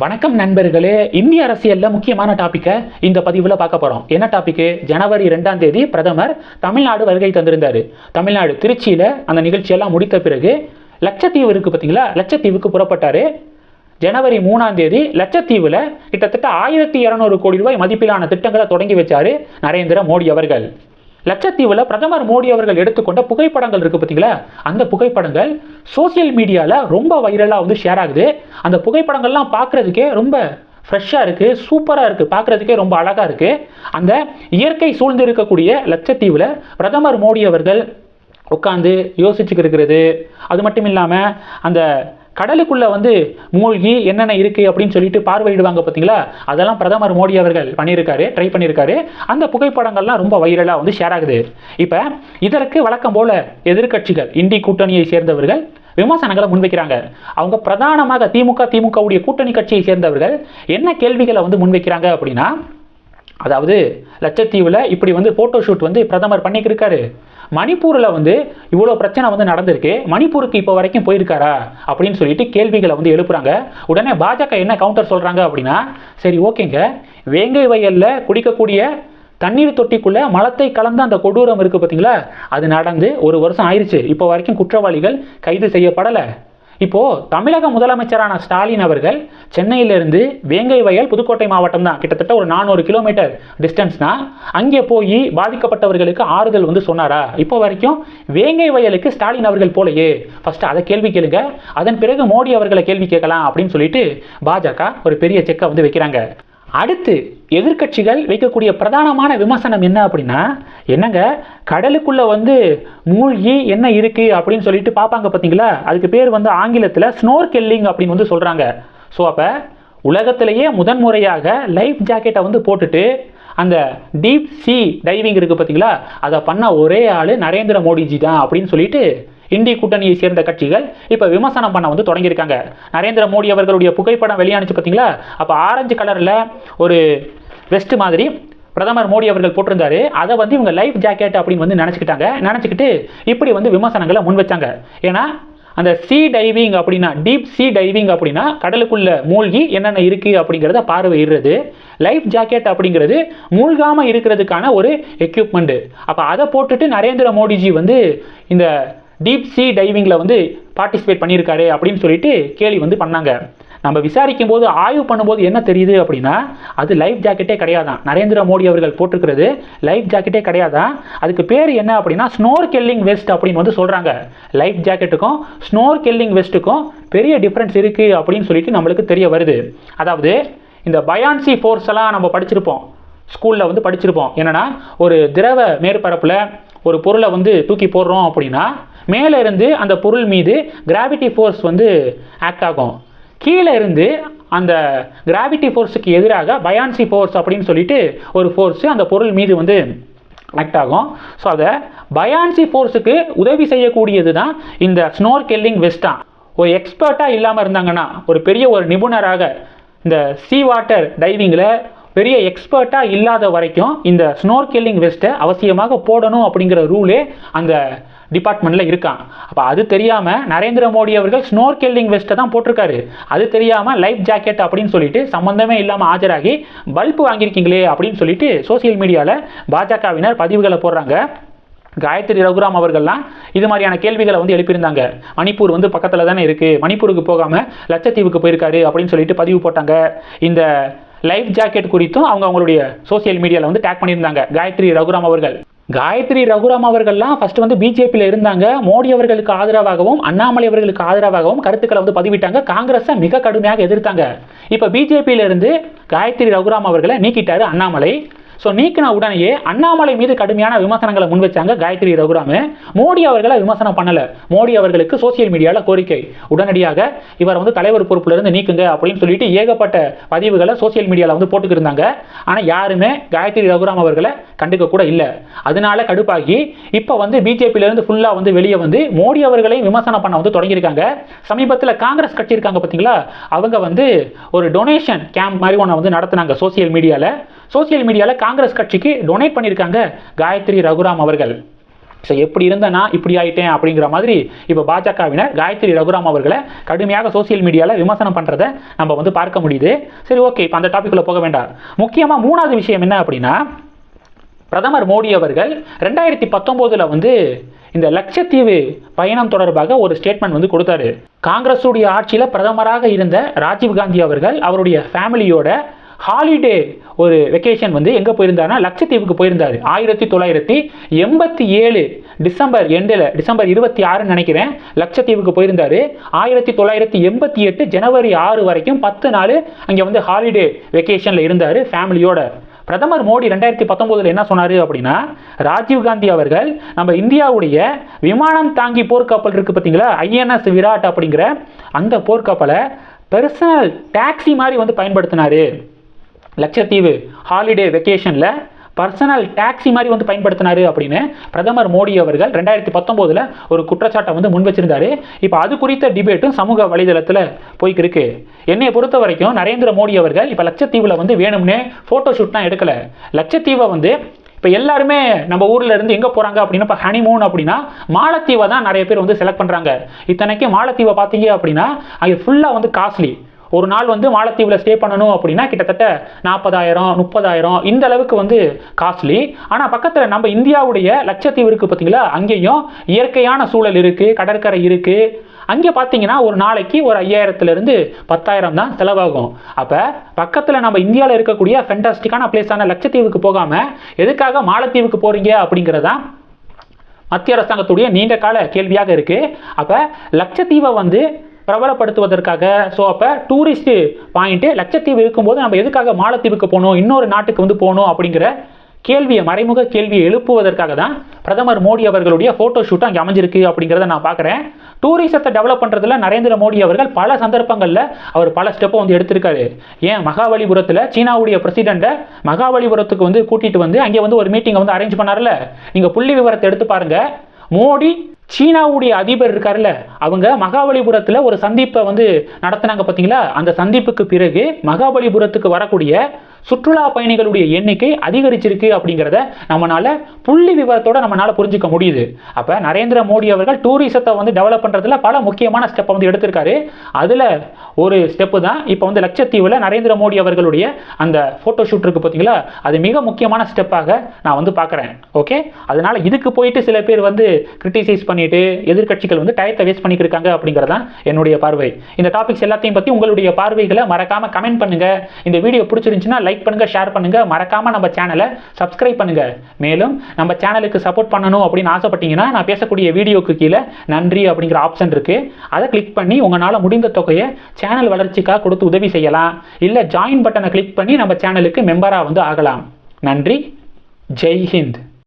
வணக்கம் நண்பர்களே இந்திய அரசியலில் முக்கியமான டாப்பிக்கை இந்த பதிவில் பார்க்க போகிறோம் என்ன டாப்பிக்கு ஜனவரி ரெண்டாம் தேதி பிரதமர் தமிழ்நாடு வருகை தந்திருந்தார். தமிழ்நாடு திருச்சியில் அந்த நிகழ்ச்சியெல்லாம் முடித்த பிறகு லட்சத்தீவு இருக்குது பார்த்தீங்களா லட்சத்தீவுக்கு புறப்பட்டார். ஜனவரி மூணாம் தேதி லட்சத்தீவில் கிட்டத்தட்ட ஆயிரத்தி இரநூறு கோடி ரூபாய் மதிப்பிலான திட்டங்களை தொடங்கி வச்சார் நரேந்திர மோடி அவர்கள். லட்சத்தீவில் பிரதமர் மோடி அவர்கள் எடுத்துக்கொண்ட புகைப்படங்கள் இருக்குது பார்த்தீங்களா அந்த புகைப்படங்கள் சோஷியல் மீடியாவில் ரொம்ப வைரலாக வந்து ஷேர் ஆகுது. அந்த புகைப்படங்கள்லாம் பார்க்குறதுக்கே ரொம்ப ஃப்ரெஷ்ஷாக இருக்குது சூப்பராக இருக்குது பார்க்குறதுக்கே ரொம்ப அழகாக இருக்குது அந்த இயற்கை சூழ்ந்து இருக்கக்கூடிய லட்சத்தீவில் பிரதமர் மோடி அவர்கள் உட்காந்து யோசிச்சுக்கிருக்கிறது. அது மட்டும் இல்லாமல் அந்த கடலுக்குள்ளே வந்து மூழ்கி என்னென்ன இருக்குது அப்படின்னு சொல்லிட்டு பார்வையிடுவாங்க பார்த்தீங்களா? அதெல்லாம் பிரதமர் மோடி அவர்கள் பண்ணியிருக்காரு ட்ரை பண்ணியிருக்காரு. அந்த புகைப்படங்கள்லாம் ரொம்ப வைரலாக வந்து ஷேர் ஆகுது. இப்போ இதற்கு வழக்கம் போல் எதிர்க்கட்சிகள் இந்தி கூட்டணியை சேர்ந்தவர்கள் விமர்சனங்களை முன்வைக்கிறாங்க. அவங்க பிரதானமாக திமுக திமுகவுடைய கூட்டணி கட்சியை சேர்ந்தவர்கள் என்ன கேள்விகளை வந்து முன்வைக்கிறாங்க அப்படின்னா அதாவது லட்சத்தீவில் இப்படி வந்து ஃபோட்டோ ஷூட் வந்து பிரதமர் பண்ணிக்கிருக்காரு. மணிப்பூரில் வந்து இவ்வளோ பிரச்சனை வந்து நடந்திருக்கு. மணிப்பூருக்கு இப்போ வரைக்கும் போயிருக்காரா? அப்படின்னு சொல்லிட்டு கேள்விகளை வந்து எழுப்புறாங்க. உடனே பாஜக என்ன கவுண்டர் சொல்கிறாங்க அப்படின்னா சரி ஓகேங்க. வேங்கை வயலில் குடிக்கக்கூடிய தண்ணீர் தொட்டிக்குள்ளே மலத்தை கலந்த அந்த கொடூரம் இருக்குது பார்த்தீங்களா அது நடந்து ஒரு வருஷம் ஆயிடுச்சு இப்போ வரைக்கும் குற்றவாளிகள் கைது செய்யப்படலை. இப்போது தமிழக முதலமைச்சரான ஸ்டாலின் அவர்கள் சென்னையிலிருந்து வேங்கை வயல் புதுக்கோட்டை மாவட்டம் தான் கிட்டத்தட்ட ஒரு நானூறு கிலோமீட்டர் டிஸ்டன்ஸ்னா அங்கே போய் பாதிக்கப்பட்டவர்களுக்கு ஆறுதல் வந்து சொன்னாரா? இப்போ வரைக்கும் வேங்கை வயலுக்கு ஸ்டாலின் அவர்கள் போலையே. ஃபஸ்ட்டு அதை கேள்வி கேளுங்க. அதன் பிறகு மோடி அவர்களை கேள்வி கேட்கலாம் அப்படின்னு சொல்லிட்டு பாஜக ஒரு பெரிய செக்கை வந்து வைக்கிறாங்க. அடுத்து எதிர்க்கட்சிகள் வைக்கக்கூடிய பிரதானமான விமர்சனம் என்ன அப்படின்னா என்னங்க கடலுக்குள்ளே வந்து மூழ்கி என்ன இருக்குது அப்படின்னு சொல்லிட்டு பார்ப்பாங்க பார்த்தீங்களா? அதுக்கு பேர் வந்து ஆங்கிலத்தில் ஸ்னோர் கெல்லிங் அப்படின்னு வந்து சொல்கிறாங்க ஸோ அப்போ உலகத்திலேயே முதன்முறையாக லைஃப் ஜாக்கெட்டை வந்து போட்டுட்டு அந்த டீப் சி டைவிங் இருக்குது பார்த்தீங்களா? அதை பண்ண ஒரே ஆள் நரேந்திர மோடிஜி தான் அப்படின்னு சொல்லிட்டு இந்திய கூட்டணியை சேர்ந்த கட்சிகள் இப்போ விமர்சனம் பண்ண வந்து தொடங்கியிருக்காங்க. நரேந்திர மோடி அவர்களுடைய புகைப்படம் வெளியானுச்சு பார்த்தீங்களா அப்போ ஆரஞ்சு கலரில் ஒரு வெஸ்ட் மாதிரி பிரதமர் மோடி அவர்கள் போட்டிருந்தாரு. அதை வந்து இவங்க லைஃப் ஜாக்கெட் அப்படின்னு வந்து நினச்சிக்கிட்டாங்க. நினச்சிக்கிட்டு இப்படி வந்து விமர்சனங்களை முன் வச்சாங்க. ஏன்னா அந்த சி டைவிங் அப்படின்னா டீப் சி டைவிங் அப்படின்னா கடலுக்குள்ள மூழ்கி என்னென்ன இருக்குது அப்படிங்கிறத பார்வையிடுறது. லைஃப் ஜாக்கெட் அப்படிங்கிறது மூழ்காமல் இருக்கிறதுக்கான ஒரு எக்யூப்மெண்ட்டு அப்போ அதை போட்டுட்டு நரேந்திர மோடிஜி வந்து இந்த டீப் சி டைவிங்கில் வந்து பார்ட்டிசிபேட் பண்ணியிருக்காரு அப்படின்னு சொல்லிட்டு கேள்வி வந்து பண்ணாங்க. நம்ம விசாரிக்கும் போது ஆய்வு பண்ணும்போது என்ன தெரியுது அப்படின்னா அது லைஃப் ஜாக்கெட்டே கிடையாதான். நரேந்திர மோடி அவர்கள் போட்டிருக்கிறது லைஃப் ஜாக்கெட்டே கிடையாதான். அதுக்கு பேர் என்ன அப்படின்னா ஸ்னோர் கெல்லிங் வெஸ்ட் அப்படின்னு வந்து சொல்கிறாங்க லைஃப் ஜாக்கெட்டுக்கும் ஸ்னோர் கெல்லிங் வெஸ்ட்டுக்கும் பெரிய டிஃப்ரென்ஸ் இருக்குது அப்படின்னு சொல்லிட்டு நம்மளுக்கு தெரிய வருது. அதாவது இந்த பயான்சி ஃபோர்ஸ் எல்லாம் நம்ம படிச்சிருப்போம். ஸ்கூலில் வந்து படிச்சிருப்போம். என்னென்னா ஒரு திரவ மேற்பரப்பில் ஒரு பொருளை வந்து தூக்கி போடுறோம் அப்படின்னா மேலே இருந்து அந்த பொருள் மீது கிராவிட்டி ஃபோர்ஸ் வந்து ஆக்ட் ஆகும். கீழே இருந்து அந்த கிராவிட்டி ஃபோர்ஸுக்கு எதிராக பயான்சி ஃபோர்ஸ் அப்படின்னு சொல்லிட்டு ஒரு ஃபோர்ஸு அந்த பொருள் மீது வந்து ஆக்ட் ஆகும். ஸோ அதை பயான்சி ஃபோர்ஸுக்கு உதவி செய்யக்கூடியது தான் இந்த ஸ்னோர் கெல்லிங் வெஸ்டான் ஒரு எக்ஸ்பர்ட்டாக இல்லாமல் இருந்தாங்கன்னா ஒரு பெரிய ஒரு நிபுணராக இந்த சீ வாட்டர் டைவிங்கில் பெரிய எக்ஸ்பர்ட்டாக இல்லாத வரைக்கும் இந்த ஸ்னோர்கெல்லிங் வெஸ்ட்டை அவசியமாக போடணும் அப்படிங்கிற ரூலே அந்த டிபார்ட்மெண்ட்டில் இருக்கான் அப்போ அது தெரியாமல் நரேந்திர மோடி அவர்கள் ஸ்னோர்கெல்லிங் வெஸ்ட்டை தான் போட்டிருக்காரு. அது தெரியாமல் லைஃப் ஜாக்கெட் அப்படின்னு சொல்லிட்டு சம்மந்தமே இல்லாமல் ஆஜராகி பல்ப் வாங்கியிருக்கீங்களே அப்படின்னு சொல்லிட்டு சோசியல் மீடியாவில் பாஜகவினர் பதிவுகளை போடுறாங்க. காயத்ரி ரகுராம் அவர்கள்லாம் இது மாதிரியான கேள்விகளை வந்து எழுப்பியிருந்தாங்க. மணிப்பூர் வந்து பக்கத்தில் தானே இருக்குது மணிப்பூருக்கு போகாமல் லட்சத்தீவுக்கு போயிருக்காரு அப்படின்னு சொல்லிட்டு பதிவு போட்டாங்க. இந்த லைஃப் ஜாக்கெட் குறித்தும் அவங்க அவங்களுடைய சோசியல் மீடியாவில் வந்து டேக் பண்ணியிருந்தாங்க. காயத்ரி ரகுராம் அவர்கள். காயத்ரி ரகுராம் அவர்கள்லாம் ஃபர்ஸ்ட் வந்து பிஜேபியில் இருந்தாங்க. மோடி அவர்களுக்கு ஆதரவாகவும் அண்ணாமலை அவர்களுக்கு ஆதரவாகவும் கருத்துக்களை வந்து பதிவிட்டாங்க. காங்கிரஸை மிக கடுமையாக எதிர்த்தாங்க. இப்போ பிஜேபியில இருந்து காயத்ரி ரகுராம் அவர்களை நீக்கிட்டாரு அண்ணாமலை. ஸோ நீக்கின உடனேயே அண்ணாமலை மீது கடுமையான விமர்சனங்களை முன்வச்சாங்க காயத்ரி ரகுராமு. மோடி அவர்களை விமர்சனம் பண்ணல. மோடி அவர்களுக்கு சோசியல் மீடியாவில் கோரிக்கை. உடனடியாக இவர் வந்து தலைவர் பொறுப்பிலிருந்து நீக்குங்க அப்படின்னு சொல்லிட்டு ஏகப்பட்ட பதிவுகளை சோசியல் மீடியாவில் வந்து போட்டுக்கிருந்தாங்க ஆனால் யாருமே காயத்ரி ரகுராம் அவர்களை கண்டுக்க கூட இல்லை. அதனால கடுப்பாகி இப்போ வந்து பிஜேபியிலேருந்து ஃபுல்லாக வந்து வெளியே வந்து மோடி அவர்களையும் விமர்சனம் பண்ண வந்து தொடங்கியிருக்காங்க. சமீபத்தில் காங்கிரஸ் கட்சி இருக்காங்க பார்த்தீங்களா அவங்க வந்து ஒரு டொனேஷன் கேம்ப் மாதிரி ஒன்று வந்து நடத்துனாங்க சோசியல் மீடியாவில் சோசியல் மீடியாவில் காங்கிரஸ் கட்சிக்கு டொனேட் பண்ணியிருக்காங்க காயத்ரி ரகுராம் அவர்கள். ஸோ எப்படி இருந்தேனா இப்படி ஆயிட்டேன் அப்படிங்கிற மாதிரி இப்போ பாஜகவினர் காயத்ரி ரகுராம் அவர்களை கடுமையாக சோசியல் மீடியாவில் விமர்சனம் பண்ணுறதை நம்ம வந்து பார்க்க முடியுது. சரி ஓகே இப்போ அந்த டாப்பிக்கில் போக வேண்டாம். முக்கியமாக மூணாவது விஷயம் என்ன அப்படின்னா பிரதமர் மோடி அவர்கள் ரெண்டாயிரத்தி பத்தொம்போதில் வந்து இந்த லட்சத்தீவு பயணம் தொடர்பாக ஒரு ஸ்டேட்மெண்ட் வந்து கொடுத்தாரு. காங்கிரஸுடைய ஆட்சியில் பிரதமராக இருந்த ராஜீவ் காந்தி அவர்கள் அவருடைய ஃபேமிலியோட ஹாலிடே ஒரு வெக்கேஷன் வந்து எங்கே போயிருந்தாருன்னா லட்சத்தீவுக்கு போயிருந்தார். ஆயிரத்தி தொள்ளாயிரத்தி எண்பத்தி ஏழு டிசம்பர் எண்டில் டிசம்பர் இருபத்தி ஆறுன்னு நினைக்கிறேன் லட்சத்தீவுக்கு போயிருந்தார். ஆயிரத்தி தொள்ளாயிரத்தி எண்பத்தி எட்டு ஜனவரி ஆறு வரைக்கும் பத்து நாள் அங்கே வந்து ஹாலிடே வெக்கேஷனில் இருந்தார் ஃபேமிலியோட பிரதமர் மோடி ரெண்டாயிரத்தி பத்தொம்போதில் என்ன சொன்னார் அப்படின்னா ராஜீவ் காந்தி அவர்கள் நம்ம இந்தியாவுடைய விமானம் தாங்கி போர்க்கப்பல் இருக்குது பார்த்தீங்களா ஐஎன்எஸ் விராட் அப்படிங்கிற அந்த போர்க்கப்பலை பெர்சனல் டாக்ஸி மாதிரி வந்து பயன்படுத்தினாரு. லட்சத்தீவு ஹாலிடே வெக்கேஷனில் பர்சனல் டாக்ஸி மாதிரி வந்து பயன்படுத்தினாரு அப்படின்னு பிரதமர் மோடி அவர்கள் ரெண்டாயிரத்தி பத்தொம்போதில் ஒரு குற்றச்சாட்டை வந்து முன் வச்சிருந்தாரு. இப்போ அது குறித்த டிபேட்டும் சமூக வலைதளத்தில் போய்க்கிருக்கு. என்னை பொறுத்த வரைக்கும் நரேந்திர மோடி அவர்கள் இப்போ லட்சத்தீவில் வந்து வேணும்னே ஃபோட்டோ ஷூட்லாம் எடுக்கலை. லட்சத்தீவை வந்து இப்போ எல்லாருமே நம்ம ஊரில் இருந்து எங்கே போகிறாங்க அப்படின்னா இப்போ ஹனிமூன் அப்படின்னா மாலத்தீவை தான் நிறைய பேர் வந்து செலக்ட் பண்ணுறாங்க இத்தனைக்கும் மாலத்தீவை பார்த்தீங்க அப்படின்னா அது ஃபுல்லாக வந்து காஸ்ட்லி ஒரு நாள் வந்து மாலத்தீவில் ஸ்டே பண்ணணும் அப்படின்னா கிட்டத்தட்ட நாற்பதாயிரம் முப்பதாயிரம் இந்த அளவுக்கு வந்து காஸ்ட்லி ஆனால் பக்கத்தில் நம்ம இந்தியாவுடைய லட்சத்தீவு இருக்குது பார்த்தீங்களா அங்கேயும் இயற்கையான சூழல் இருக்குது கடற்கரை இருக்குது அங்கே பார்த்தீங்கன்னா ஒரு நாளைக்கு ஒரு ஐயாயிரத்துலேருந்து பத்தாயிரம் தான் செலவாகும். அப்போ பக்கத்தில் நம்ம இந்தியாவில் இருக்கக்கூடிய ஃபென்டாஸ்டிக்கான பிளேஸான லட்சத்தீவுக்கு போகாமல் எதுக்காக மாலத்தீவுக்கு போகிறீங்க அப்படிங்கிறதான் மத்திய அரசாங்கத்துடைய நீண்ட கால கேள்வியாக இருக்குது அப்போ லட்சத்தீவை வந்து பிரபலப்படுத்துவதற்காக. ஸோ அப்போ டூரிஸ்ட் பாயிண்ட்டு லட்சத்தீவு இருக்கும்போது நம்ம எதுக்காக மாலத்தீவுக்கு போகணும் இன்னொரு நாட்டுக்கு வந்து போகணும் அப்படிங்கிற கேள்வியை மறைமுக கேள்வியை எழுப்புவதற்காக தான் பிரதமர் மோடி அவர்களுடைய ஃபோட்டோ ஷூட் அங்கே அமைஞ்சிருக்கு அப்படிங்கிறத நான் பார்க்குறேன். டூரிசத்தை டெவலப் பண்ணுறதுல நரேந்திர மோடி அவர்கள் பல சந்தர்ப்பங்களில் அவர் பல ஸ்டெப்பை வந்து எடுத்திருக்காரு. ஏன்? மகாபலிபுரத்தில் சீனாவுடைய பிரசிடெண்ட்டை மகாபலிபுரத்துக்கு வந்து கூட்டிகிட்டு வந்து அங்கே வந்து ஒரு மீட்டிங்கை வந்து அரேஞ்ச் பண்ணார்ல? நீங்கள் புள்ளி விவரத்தை எடுத்து பாருங்கள் மோடி சீனாவுடைய அதிபர் இருக்கார்ல அவங்க மகாபலிபுரத்தில் ஒரு சந்திப்பை வந்து நடத்தினாங்க பார்த்தீங்களா அந்த சந்திப்புக்கு பிறகு மகாபலிபுரத்துக்கு வரக்கூடிய சுற்றுலா பயணிகளுடைய எண்ணிக்கை அதிகரிச்சிருக்கு அப்படிங்கிறத நம்மளால புள்ளி விவரத்தோட நம்மளால புரிஞ்சுக்க முடியுது. அப்போ நரேந்திர மோடி அவர்கள் டூரிசத்தை வந்து டெவலப் பண்ணுறதுல பல முக்கியமான ஸ்டெப்பை வந்து எடுத்திருக்காரு. அதில் ஒரு ஸ்டெப்பு தான் இப்போ வந்து லட்சத்தீவில் நரேந்திர மோடி அவர்களுடைய அந்த ஃபோட்டோ ஷூட் இருக்கு பார்த்தீங்களா அது மிக முக்கியமான ஸ்டெப்பாக நான் வந்து பார்க்குறேன் ஓகே அதனால இதுக்கு போயிட்டு சில பேர் வந்து கிரிட்டிசைஸ் பண்ணிட்டு எதிர்க்கட்சிகள் வந்து டயத்தை வேஸ்ட் பண்ணிட்டு இருக்காங்க அப்படிங்கிறதான் என்னுடைய பார்வை. இந்த டாபிக்ஸ் எல்லாத்தையும் பற்றி உங்களுடைய பார்வைகளை மறக்காம கமெண்ட் பண்ணுங்க. இந்த வீடியோ பிடிச்சிருந்துச்சுன்னா லைக் பண்ணுங்க ஷேர் பண்ணுங்க. மறக்காம நம்ம சேனலை சப்ஸ்கிரைப் பண்ணுங்க. மேலும் நம்ம சேனலுக்கு சப்போர்ட் பண்ணணும் அப்படின்னு ஆசைப்பட்டீங்கன்னா நான் பேசக்கூடிய வீடியோக்கு கீழே நன்றி அப்படிங்கிற ஆப்ஷன் இருக்கு. அதை கிளிக் பண்ணி உங்களால் முடிந்த தொகையை சேனல் வளர்ச்சிக்காக கொடுத்து உதவி செய்யலாம். இல்லை ஜாயின் பட்டனை கிளிக் பண்ணி நம்ம சேனலுக்கு மெம்பராக வந்து ஆகலாம். நன்றி. ஜெய் ஹிந்த்.